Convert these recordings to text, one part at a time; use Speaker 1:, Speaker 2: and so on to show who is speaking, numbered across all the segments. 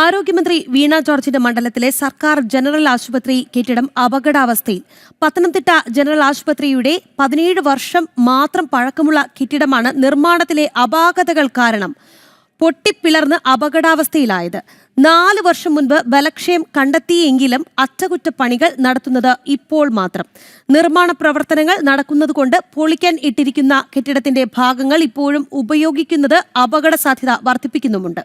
Speaker 1: ആരോഗ്യമന്ത്രി വീണ ജോർജിന്റെ മണ്ഡലത്തിലെ സർക്കാർ ജനറൽ ആശുപത്രി കെട്ടിടം അപകടാവസ്ഥയിൽ. പത്തനംതിട്ട ജനറൽ ആശുപത്രിയുടെ പതിനേഴ് വർഷം മാത്രം പഴക്കമുള്ള കെട്ടിടമാണ് നിർമ്മാണത്തിലെ അപാകതകൾ കാരണം പൊട്ടിപ്പിളർന്ന് അപകടാവസ്ഥയിലായത്. നാല് വർഷം മുൻപ് ബലക്ഷയം കണ്ടെത്തിയെങ്കിലും അറ്റകുറ്റപ്പണികൾ നടത്തുന്നത് ഇപ്പോൾ മാത്രം. നിർമ്മാണ പ്രവർത്തനങ്ങൾ നടക്കുന്നതുകൊണ്ട് പൊളിക്കാൻ ഇട്ടിരിക്കുന്ന കെട്ടിടത്തിന്റെ ഭാഗങ്ങൾ ഇപ്പോഴും ഉപയോഗിക്കുന്നത് അപകട സാധ്യത വർദ്ധിപ്പിക്കുന്നുമുണ്ട്.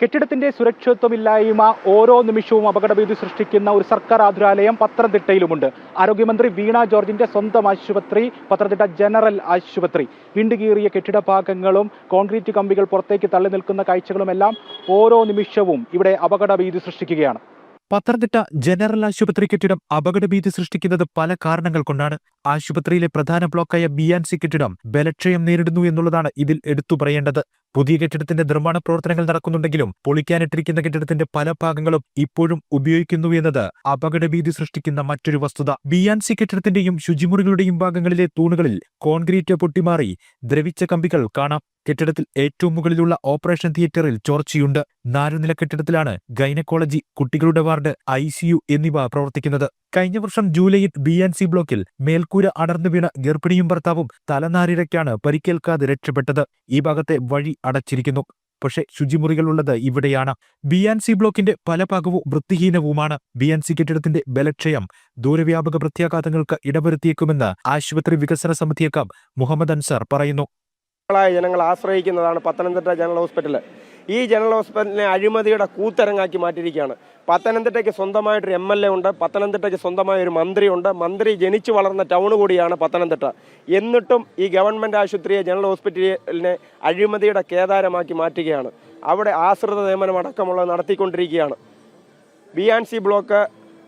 Speaker 2: കെട്ടിടത്തിന്റെ സുരക്ഷിതത്വമില്ലായ്മ ഓരോ നിമിഷവും അപകടഭീതി സൃഷ്ടിക്കുന്ന ഒരു സർക്കാർ ആതുരാലയം പത്തനംതിട്ടയിലുമുണ്ട്. ആരോഗ്യമന്ത്രി വീണ ജോർജിന്റെ സ്വന്തം ആശുപത്രി പത്തനംതിട്ട ജനറൽ ആശുപത്രി. വിണ്ടുകീറിയ കെട്ടിട ഭാഗങ്ങളും കോൺക്രീറ്റ് കമ്പികൾ പുറത്തേക്ക് തള്ളി നിൽക്കുന്ന കാഴ്ചകളുമെല്ലാം ഓരോ നിമിഷവും ഇവിടെ അപകടഭീതി സൃഷ്ടിക്കുകയാണ്.
Speaker 3: പത്തനംതിട്ട ജനറൽ ആശുപത്രി കെട്ടിടം അപകടഭീതി സൃഷ്ടിക്കുന്നത് പല കാരണങ്ങൾ കൊണ്ടാണ്. ആശുപത്രിയിലെ പ്രധാന ബ്ലോക്കായ ബി ആൻഡ് സി കെട്ടിടം ബലക്ഷയം നേരിടുന്നു എന്നുള്ളതാണ് ഇതിൽ എടുത്തു പറയേണ്ടത്. പുതിയ കെട്ടിടത്തിന്റെ നിർമ്മാണ പ്രവർത്തനങ്ങൾ നടക്കുന്നുണ്ടെങ്കിലും പൊളിക്കാനിട്ടിരിക്കുന്ന കെട്ടിടത്തിന്റെ പല ഭാഗങ്ങളും ഇപ്പോഴും ഉപയോഗിക്കുന്നു എന്നത് അപകടഭീതി സൃഷ്ടിക്കുന്ന മറ്റൊരു വസ്തുത. ബി ആൻഡ് സി കെട്ടിടത്തിന്റെയും ശുചിമുറികളുടെയും ഭാഗങ്ങളിലെ തൂണുകളിൽ കോൺക്രീറ്റ് പൊട്ടിമാറി ദ്രവിച്ച കമ്പികൾ കാണാം. കെട്ടിടത്തിൽ ഏറ്റവും മുകളിലുള്ള ഓപ്പറേഷൻ തിയേറ്ററിൽ ചോർച്ചയുണ്ട്. നാലുനില കെട്ടിടത്തിലാണ് ഗൈനക്കോളജി കുട്ടികളുടെ വാർഡ് ഐ എന്നിവ പ്രവർത്തിക്കുന്നത്. കഴിഞ്ഞ വർഷം ജൂലൈയിൽ ബി ആൻഡ് സി ബ്ലോക്കിൽ മേൽക്കൂര അടർന്നു വീണ ഗർഭിണിയും ഭർത്താവും തലനാരിഴയ്ക്കാണ് പരിക്കേൽക്കാതെ രക്ഷപ്പെട്ടത്. ഈ ഭാഗത്തെ വഴി അടച്ചിരിക്കുന്നു. പക്ഷേ ശുചിമുറികളുള്ളത് ഇവിടെയാണ്. ബി ആൻഡ് സി ബ്ലോക്കിന്റെ പല ഭാഗവും വൃത്തിഹീനവുമാണ്. ബി ആൻഡ് സി കെട്ടിടത്തിന്റെ ബലക്ഷയം ദൂരവ്യാപക പ്രത്യാഘാതങ്ങൾക്ക് ഇടവരുത്തിയേക്കുമെന്ന് ആശുപത്രി വികസന സമിതി അംഗം മുഹമ്മദ് അൻസാർ പറയുന്നു.
Speaker 4: ജനങ്ങൾ ആശ്രയിക്കുന്നതാണ് പത്തനംതിട്ട ജനറൽ ഹോസ്പിറ്റൽ ഈ ജനറൽ ഹോസ്പിറ്റലിനെ അഴിമതിയുടെ കൂത്തരങ്ങാക്കി മാറ്റിയിരിക്കുകയാണ്. പത്തനംതിട്ടയ്ക്ക് സ്വന്തമായിട്ടൊരു എം എൽ എ ഉണ്ട് പത്തനംതിട്ടയ്ക്ക് സ്വന്തമായ ഒരു മന്ത്രിയുണ്ട്. മന്ത്രി ജനിച്ചു വളർന്ന ടൗൺ കൂടിയാണ് പത്തനംതിട്ട. എന്നിട്ടും ഈ ഗവൺമെന്റ് ആശുപത്രിയെ ജനറൽ ഹോസ്പിറ്റലിനെ അഴിമതിയുടെ കേദാരമാക്കി മാറ്റുകയാണ്. അവിടെ ആശ്രിത നിയമനം അടക്കമുള്ളത് നടത്തിക്കൊണ്ടിരിക്കുകയാണ്. ബി ആൻഡ് സി ബ്ലോക്ക്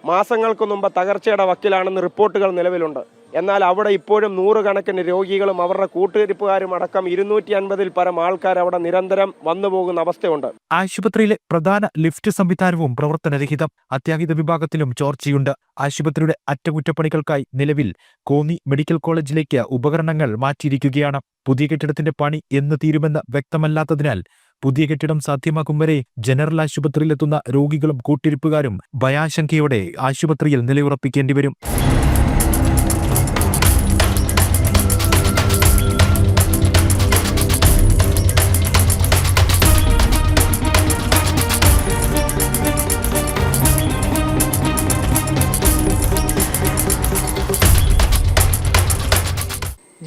Speaker 4: മാസങ്ങൾക്ക് മുമ്പ് തകർച്ചയുടെ വക്കിലാണെന്ന് റിപ്പോർട്ടുകൾ നിലവിലുണ്ട്. എന്നാൽ അവിടെ ഇപ്പോഴും നൂറുകണക്കിന് രോഗികളും അവരുടെ കൂട്ടുകരിപ്പുകാരും അടക്കം ഇരുന്നൂറ്റി അൻപതിൽ പരം ആൾക്കാർ അവിടെ നിരന്തരം വന്നുപോകുന്ന അവസ്ഥയുണ്ട്.
Speaker 3: ആശുപത്രിയിലെ പ്രധാന ലിഫ്റ്റ് സംവിധാനവും പ്രവർത്തനരഹിതം. അത്യാഹിത വിഭാഗത്തിലും ചോർച്ചയുണ്ട്. ആശുപത്രിയുടെ അറ്റകുറ്റപ്പണികൾക്കായി നിലവിൽ കോന്നി മെഡിക്കൽ കോളേജിലേക്ക് ഉപകരണങ്ങൾ മാറ്റിയിരിക്കുകയാണ്. പുതിയ കെട്ടിടത്തിന്റെ പണി എന്ന് തീരുമെന്ന് വ്യക്തമല്ലാത്തതിനാൽ പുതിയ കെട്ടിടം സാധ്യമാക്കും വരെ ജനറൽ ആശുപത്രിയിലെത്തുന്ന രോഗികളും കൂട്ടിരിപ്പുകാരും ഭയാശങ്കയോടെ ആശുപത്രിയിൽ നിലയുറപ്പിക്കേണ്ടി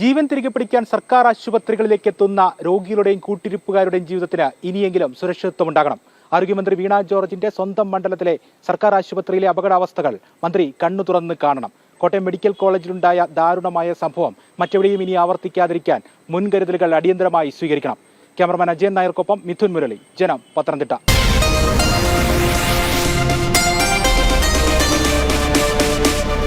Speaker 2: ജീവൻ തിരികെ പിടിക്കാൻ സർക്കാർ ആശുപത്രികളിലേക്ക് എത്തുന്ന രോഗികളുടെയും കൂട്ടിരിപ്പുകാരുടെയും ജീവിതത്തിന് ഇനിയെങ്കിലും സുരക്ഷിതത്വം ഉണ്ടാകണം. ആരോഗ്യമന്ത്രി വീണ ജോർജിന്റെ സ്വന്തം മണ്ഡലത്തിലെ സർക്കാർ ആശുപത്രിയിലെ അപകടാവസ്ഥകൾ മന്ത്രി കണ്ണു തുറന്ന് കാണണം. കോട്ടയം മെഡിക്കൽ കോളേജിലുണ്ടായ ദാരുണമായ സംഭവം മറ്റെവിടെയും ഇനി ആവർത്തിക്കാതിരിക്കാൻ മുൻകരുതലുകൾ അടിയന്തരമായി സ്വീകരിക്കണം. ക്യാമറമാൻ അജയൻ നായർക്കൊപ്പം മിഥുൻ മുരളി. ജനം പത്തനംതിട്ട.